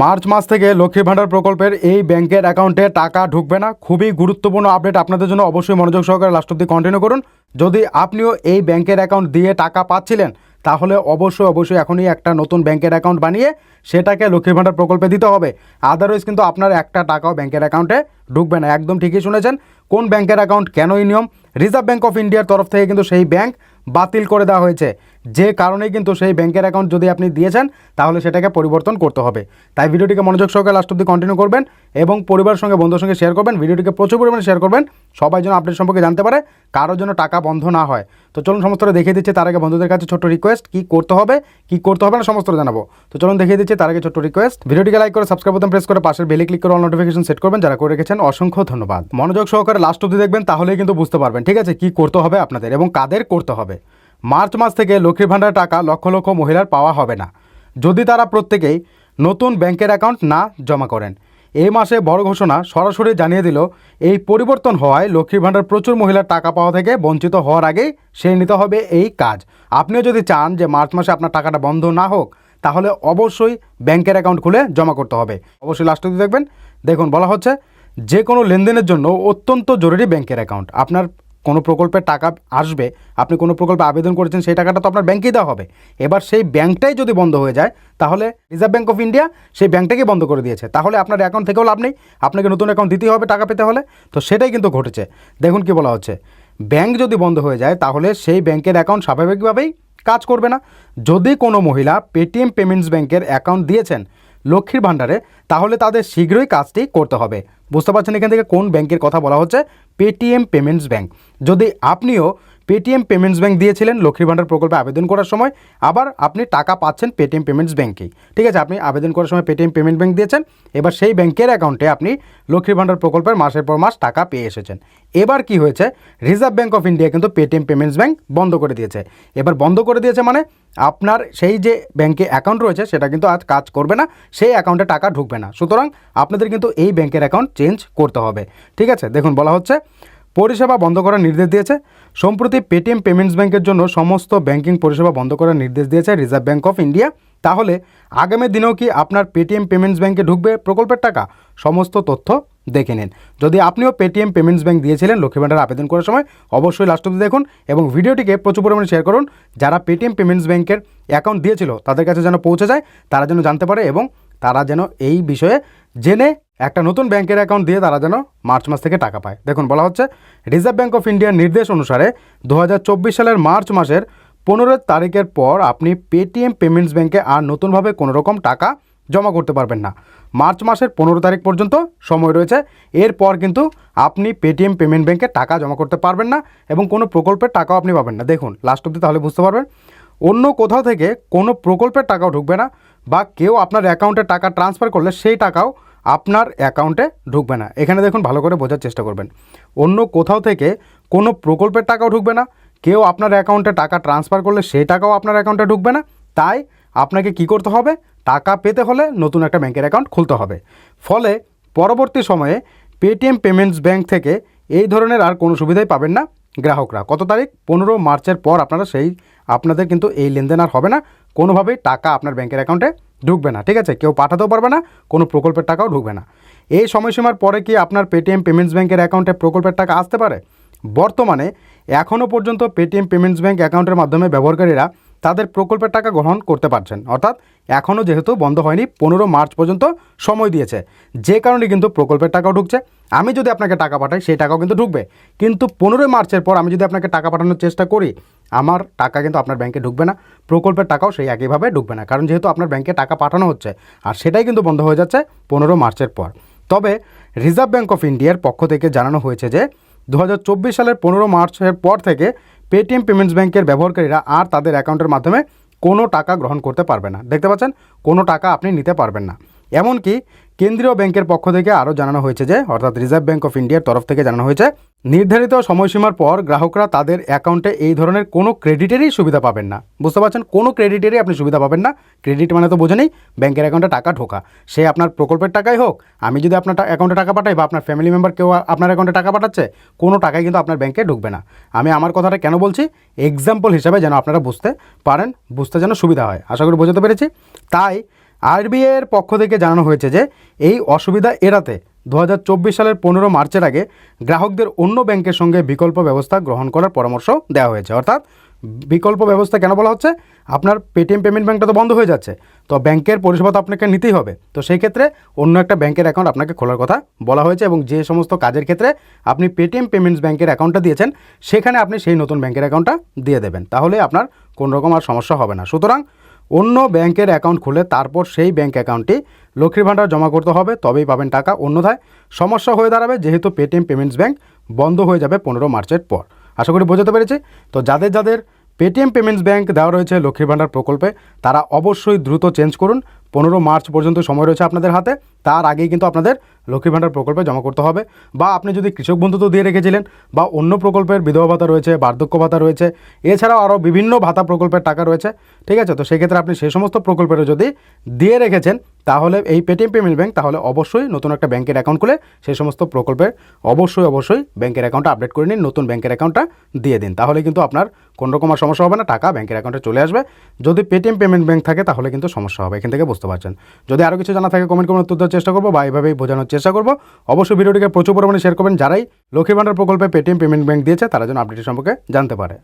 March মাস থেকে লক্ষ্মী ভাণ্ডার প্রকল্পের এই ব্যাংকের অ্যাকাউন্টে টাকা ঢুকবে না। খুবই গুরুত্বপূর্ণ আপডেট আপনাদের জন্য অবশ্যই মনোযোগ সহকারে লাস্ট অব্দি কন্টিনিউ করুন। যদি আপনিও এই ব্যাংকের অ্যাকাউন্ট দিয়ে টাকা পাচ্ছিলেন, তাহলে অবশ্যই অবশ্যই এখনই একটা নতুন ব্যাংকের অ্যাকাউন্ট বানিয়ে সেটাকে লক্ষ্মী ভাণ্ডার প্রকল্পে দিতে হবে। আদারওয়াইজ কিন্তু আপনার একটা টাকাও ব্যাংকের অ্যাকাউন্টে ঢুকবে না। একদম ঠিকই শুনেছেন। কোন ব্যাংকের অ্যাকাউন্ট কেন এই নিয়ম? রিজার্ভ ব্যাঙ্ক অফ ইন্ডিয়ার তরফ থেকে কিন্তু সেই ব্যাংক বাতিল করে দেওয়া হয়েছে। যে কারণে কিন্তু সেই ব্যাংকের অ্যাকাউন্ট যদি আপনি দিয়েছেন, তাহলে সেটাকে পরিবর্তন করতে হবে। তাই ভিডিওটিকে মনোযোগ সহকারে লাস্ট অব্দি কন্টিনিউ করবেন এবং পরিবারের সঙ্গে, বন্ধুর সঙ্গে শেয়ার করবেন। ভিডিওটিকে প্রচুর পরিমাণে শেয়ার করবেন। সবাই যেন আপডেট সম্পর্কে জানতে পারে, কারোর জন্য টাকা বন্ধ না হয়। তো চলুন সমস্তটা দেখিয়ে দিচ্ছে, তার আগে বন্ধুদের কাছে ছোট্ট রিকোয়েস্ট কী করতে হবে, কী করতে হবে না সমস্তটা জানাব। তো চলুন দেখিয়ে দিচ্ছে, তার আগে ছোট্ট রিকোয়েস্ট ভিডিওটিকে লাইক করে সাবস্ক্রাইব বোতাম প্রেস করে পাশের বেলে ক্লিক করে অল নোটিফিকেশন সেট করবেন। যারা করে রেখেছেন, অসংখ্য ধন্যবাদ। মনোযোগ সহকারে লাস্ট অব্দি দেখবেন, তাহলেই কিন্তু বুঝতে পারবেন, ঠিক আছে? কী করতে হবে আপনাদের এবং কাদের করতে হবে? মার্চ মাস থেকে লক্ষ্মীর ভাণ্ডার টাকা লক্ষ লক্ষ মহিলার পাওয়া হবে না। যদি তারা প্রত্যেকেই নতুন ব্যাংকের অ্যাকাউন্ট না জমা করেন। এই মাসে বড় ঘোষণা সরাসরি জানিয়ে দিল, এই পরিবর্তন হওয়ায় লক্ষ্মীর ভাণ্ডার প্রচুর মহিলার টাকা পাওয়া থেকে বঞ্চিত হওয়ার আগেই সে নিতে হবে এই কাজ। আপনিও যদি চান যে মার্চ মাসে আপনার টাকাটা বন্ধ না হোক, তাহলে অবশ্যই ব্যাংকের অ্যাকাউন্ট খুলে জমা করতে হবে। অবশ্যই লাস্ট দেখবেন। দেখুন, বলা হচ্ছে, যে কোনো লেনদেনের জন্য অত্যন্ত জরুরি ব্যাংকের অ্যাকাউন্ট। আপনার কোনো প্রকল্পের টাকা আসবে, আপনি কোনো প্রকল্পে আবেদন করেছেন, সেই টাকাটা তো আপনার ব্যাংকেই দেওয়া হবে। এবার সেই ব্যাংকটাই যদি বন্ধ হয়ে যায়, তাহলে রিজার্ভ ব্যাঙ্ক অফ ইন্ডিয়া সেই ব্যাংকটাকে বন্ধ করে দিয়েছে। তাহলে আপনার অ্যাকাউন্ট থেকেও লাভ নেই। আপনাকে নতুন অ্যাকাউন্ট দিতেই হবে টাকা পেতে হলে। তো সেটাই কিন্তু ঘটেছে। দেখুন কি বলা হচ্ছে। ব্যাংক যদি বন্ধ হয়ে যায়, তাহলে সেই ব্যাংকের অ্যাকাউন্ট স্বাভাবিকভাবেই কাজ করবে না। যদি কোনো মহিলা পেটিএম পেমেন্টস ব্যাংকের অ্যাকাউন্ট দিয়েছেন লক্ষ্মীর ভাণ্ডারে, তাহলে তাদের শীঘ্রই কাজটি করতে হবে। বুঝতে পারছেন এখান থেকে কোন ব্যাংকের কথা বলা হচ্ছে? পেটিএম পেমেন্টস ব্যাংক যদি আপনিও পেটিএম পেমেন্টস ব্যাংক দিয়েছিলেন, লক্ষ্মীর ভাণ্ডার প্রকল্পে আবেদন করার সময়। আবার আপনি টাকা পাচ্ছেন পেটিএম পেমেন্টস ব্যাংকেই ঠিক আছে, আপনি আবেদন করার সময় পেটিএম পেমেন্ট ব্যাংক দিয়েছেন, এবার সেই ব্যাংকের অ্যাকাউন্টে আপনি লক্ষ্মীর ভাণ্ডার প্রকল্পের মাসের পর মাস টাকা পেয়ে এসেছেন। এবার কি হয়েছে রিজার্ভ ব্যাঙ্ক অফ ইন্ডিয়া কিন্তু পেটিএম পেমেন্টস ব্যাংক বন্ধ করে দিয়েছে। এবার বন্ধ করে দিয়েছে মানে আপনার সেই যে ব্যাংকে অ্যাকাউন্ট রয়েছে, সেটা কিন্তু আজ কাজ করবে না, সেই অ্যাকাউন্টে টাকা ঢুকবে না। সুতরাং আপনাদের কিন্তু এই ব্যাংকের অ্যাকাউন্ট চেঞ্জ করতে হবে। ঠিক আছে, দেখুন, বলা হচ্ছে পরিষেবা বন্ধ করার নির্দেশ দিয়েছে। সম্প্রতি পেটিএম পেমেন্টস ব্যাংকের জন্য সমস্ত ব্যাংকিং পরিষেবা বন্ধ করার নির্দেশ দিয়েছে রিজার্ভ ব্যাংক অফ ইন্ডিয়া। তাহলে আগামী দিনেও কি আপনার পেটিএম পেমেন্টস ব্যাংকে ঢুকবে প্রকল্পের টাকা? সমস্ত তথ্য দেখে নিন। যদি আপনিও পেটিএম পেমেন্টস ব্যাংক দিয়েছিলেন, লক্ষ্মী ভাণ্ডার আবেদন করার সময় অবশ্যই লাস্ট অব্দি দেখুন এবং ভিডিওটিকে প্রচুর পরিমাণে শেয়ার করুন। যারা পেটিএম পেমেন্টস ব্যাংকের অ্যাকাউন্ট দিয়েছিল, তাদের কাছে যেন পৌঁছে যায়, তারা যেন জানতে পারে এবং তারা যেন এই বিষয়ে জেনে একটা নতুন ব্যাংকের অ্যাকাউন্ট দিয়ে তারা যেন মার্চ মাস থেকে টাকা পায়। দেখুন, বলা হচ্ছে রিজার্ভ ব্যাঙ্ক অফ ইন্ডিয়ার নির্দেশ অনুসারে দু হাজার চব্বিশ সালের মার্চ মাসের পনেরো তারিখের পর আপনি পেটিএম পেমেন্টস ব্যাঙ্কে আর নতুনভাবে কোনো রকম টাকা জমা করতে পারবেন না। মার্চ মাসের পনেরো তারিখ পর্যন্ত সময় রয়েছে। এরপর কিন্তু আপনি পেটিএম পেমেন্ট ব্যাঙ্কে টাকা জমা করতে পারবেন না এবং কোনো প্রকল্পের টাকাও আপনি পাবেন না। দেখুন লাস্ট অব্দি তাহলে বুঝতে পারবেন, অন্য কোথাও থেকে কোনো প্রকল্পের টাকাও ঢুকবে না বা কেউ আপনার অ্যাকাউন্টে টাকা ট্রান্সফার করলে সেই টাকাও আপনার অ্যাকাউন্টে ঢুকবে না। এখানে দেখুন, ভালো করে বোঝার চেষ্টা করবেন। অন্য কোথাও থেকে কোনো প্রকল্পের টাকাও ঢুকবে না। কেউ আপনার অ্যাকাউন্টে টাকা ট্রান্সফার করলে সেই টাকাও আপনার অ্যাকাউন্টে ঢুকবে না। তাই আপনাকে কি করতে হবে? টাকা পেতে হলে নতুন একটা ব্যাংকের অ্যাকাউন্ট খুলতে হবে। ফলে পরবর্তী সময়ে পেটিএম পেমেন্টস ব্যাংক থেকে এই ধরনের আর কোনো সুবিধাই পাবেন না গ্রাহকরা। কত তারিখ? পনেরো মার্চের পর আপনারা সেই, আপনাদের কিন্তু এই লেনদেন আর হবে না। কোনোভাবেই টাকা আপনার ব্যাংকের অ্যাকাউন্টে ঢুকবে না, ঠিক আছে? কেউ পাঠাতেও পারবে না, কোনো প্রকল্পের টাকাও ঢুকবে না। এই সময়সীমার পরে কি আপনার পেটিএম পেমেন্টস ব্যাংকের অ্যাকাউন্টে প্রকল্পের টাকা আসতে পারে? বর্তমানে এখনও পর্যন্ত পেটিএম পেমেন্টস ব্যাংক অ্যাকাউন্টের মাধ্যমে ব্যবহারকারীরা তাদের প্রকল্পের টাকা গ্রহণ করতে পারছেন। অর্থাৎ এখনও যেহেতু বন্ধ হয়নি, পনেরো মার্চ পর্যন্ত সময় দিয়েছে। যে কারণে কিন্তু প্রকল্পের টাকাও ঢুকছে। আমি যদি আপনাকে টাকা পাঠাই, সেই টাকাও কিন্তু ঢুকবে। কিন্তু পনেরোই মার্চের পর আমি যদি আপনাকে টাকা পাঠানোর চেষ্টা করি আমার টাকা কিন্তু আপনার ব্যাংকে ঢুকবে না, প্রকল্পের টাকাও সেই একইভাবে ঢুকবে না। কারণ যেহেতু আপনার ব্যাংকে টাকা পাঠানো হচ্ছে, আর সেটাই কিন্তু বন্ধ হয়ে যাচ্ছে পনেরো মার্চের পর। তবে রিজার্ভ ব্যাঙ্ক অফ ইন্ডিয়ার পক্ষ থেকে জানানো হয়েছে যে দু হাজার চব্বিশ সালের পনেরো মার্চের পর থেকে পেটিএম পেমেন্টস ব্যাংকের ব্যবহারকারীরা আর তাদের অ্যাকাউন্টের মাধ্যমে কোনো টাকা গ্রহণ করতে পারবে না। দেখতে পাচ্ছেন, কোনো টাকা আপনি নিতে পারবেন না। এমনকি কেন্দ্রীয় ব্যাংকের পক্ষ থেকে আরও জানানো হয়েছে যে, অর্থাৎ রিজার্ভ ব্যাংক অফ ইন্ডিয়ার তরফ থেকে জানানো হয়েছে, নির্ধারিত সময়সীমার পর গ্রাহকরা তাদের অ্যাকাউন্টে এই ধরনের কোনো ক্রেডিটেরই সুবিধা পাবেন না। বুঝতে পারছেন? কোনো ক্রেডিটেরই আপনি সুবিধা পাবেন না। ক্রেডিট মানে তো বোঝেনি ব্যাংকের অ্যাকাউন্টে টাকা ঢোকা। সে আপনার প্রকল্পের টাকাই হোক, আমি যদি আপনার অ্যাকাউন্টে টাকা পাঠাই বা আপনার ফ্যামিলি মেম্বার কেউ আপনার অ্যাকাউন্টে টাকা পাঠাচ্ছে, কোনো টাকাই কিন্তু আপনার ব্যাংকে ঢুকবে না। আমি আমার কথাটা কেন বলছি? এক্সাম্পল হিসাবে যেন আপনারা বুঝতে পারেন, বুঝতে যেন সুবিধা হয়। আশা করি বোঝাতে পেরেছি। তাই আরবিআই এর পক্ষ থেকে জানানো হয়েছে যে, এই অসুবিধা এড়াতে দু হাজার চব্বিশ সালের পনেরো মার্চের আগে গ্রাহকদের অন্য ব্যাংকের সঙ্গে বিকল্প ব্যবস্থা গ্রহণ করার পরামর্শ দেওয়া হয়েছে। অর্থাৎ বিকল্প ব্যবস্থা কেন বলা হচ্ছে? আপনার পেটিএম পেমেন্ট ব্যাংকটা তো বন্ধ হয়ে যাচ্ছে, তো ব্যাংকের পরিষেবা তো আপনাকে নিতেই হবে। তো সেই ক্ষেত্রে অন্য একটা ব্যাংকের অ্যাকাউন্ট আপনাকে খোলার কথা বলা হয়েছে এবং যে সমস্ত কাজের ক্ষেত্রে আপনি পেটিএম পেমেন্টস ব্যাংকের অ্যাকাউন্টটা দিয়েছেন, সেখানে আপনি সেই নতুন ব্যাংকের অ্যাকাউন্টটা দিয়ে দেবেন। তাহলে আপনার কোনো রকম আর সমস্যা হবে না। সুতরাং অন্য ব্যাংকের অ্যাকাউন্ট খুলে তারপর সেই ব্যাংক অ্যাকাউন্টে লক্ষ্মীর ভাণ্ডার জমা করতে হবে, তবেই পাবেন টাকা। অন্যথায় সমস্যা হয়ে দাঁড়াবে, যেহেতু পেটিএম পেমেন্টস ব্যাংক বন্ধ হয়ে যাবে পনেরো মার্চের পর। আশা করি বোঝাতে পেরেছি? তো যাদের যাদের পেটিএম পেমেন্টস ব্যাংক দেওয়া রয়েছে লক্ষ্মীর ভাণ্ডার প্রকল্পে, তারা অবশ্যই দ্রুত চেঞ্জ করুন। পনেরো মার্চ পর্যন্ত সময় রয়েছে আপনাদের হাতে, তার আগেই কিন্তু আপনাদের লক্ষ্মী ভাণ্ডার প্রকল্পে জমা করতে হবে। বা আপনি যদি কৃষক বন্ধু তো দিয়ে রেখেছিলেন, বা অন্য প্রকল্পের বিধবা ভাতা রয়েছে, বার্ধক্য ভাতা রয়েছে, এছাড়াও আরও বিভিন্ন ভাতা প্রকল্পের টাকা রয়েছে, ঠিক আছে? তো সেক্ষেত্রে আপনি সেই সমস্ত প্রকল্পেরও যদি দিয়ে রেখেছেন, তাহলে এই পেটিএম পেমেন্ট ব্যাংক তাহলে অবশ্যই নতুন একটা ব্যাংকের অ্যাকাউন্ট খুলে সেই সমস্ত প্রকল্পের অবশ্যই অবশ্যই ব্যাংকের অ্যাকাউন্টটা আপডেট করে নিন, নতুন ব্যাংকের অ্যাকাউন্টটা দিয়ে দিন। তাহলে কিন্তু আপনার কোনো রকম সমস্যা হবে না, টাকা ব্যাংকের অ্যাকাউন্টে চলে আসবে। যদি পেটিএম পেমেন্ট ব্যাংক থাকে, তাহলে কিন্তু সমস্যা হবে, এখান থেকে বুঝতে পারছেন। যদি আরও কিছু জানা থাকে কমেন্ট করে উত্তর দেওয়ার চেষ্টা করব বা এইভাবেই বোঝানোর চেষ্টা করব। অবশ্যই ভিডিওটিকে প্রচুর পরিমাণে শেয়ার করবেন। যারাই লক্ষ্মী ভাণ্ডার প্রকল্পে পেটিএম পেমেন্ট ব্যাঙ্ক দিয়েছে, তারা যেন আপডেট সম্পর্কে জানতে পারে।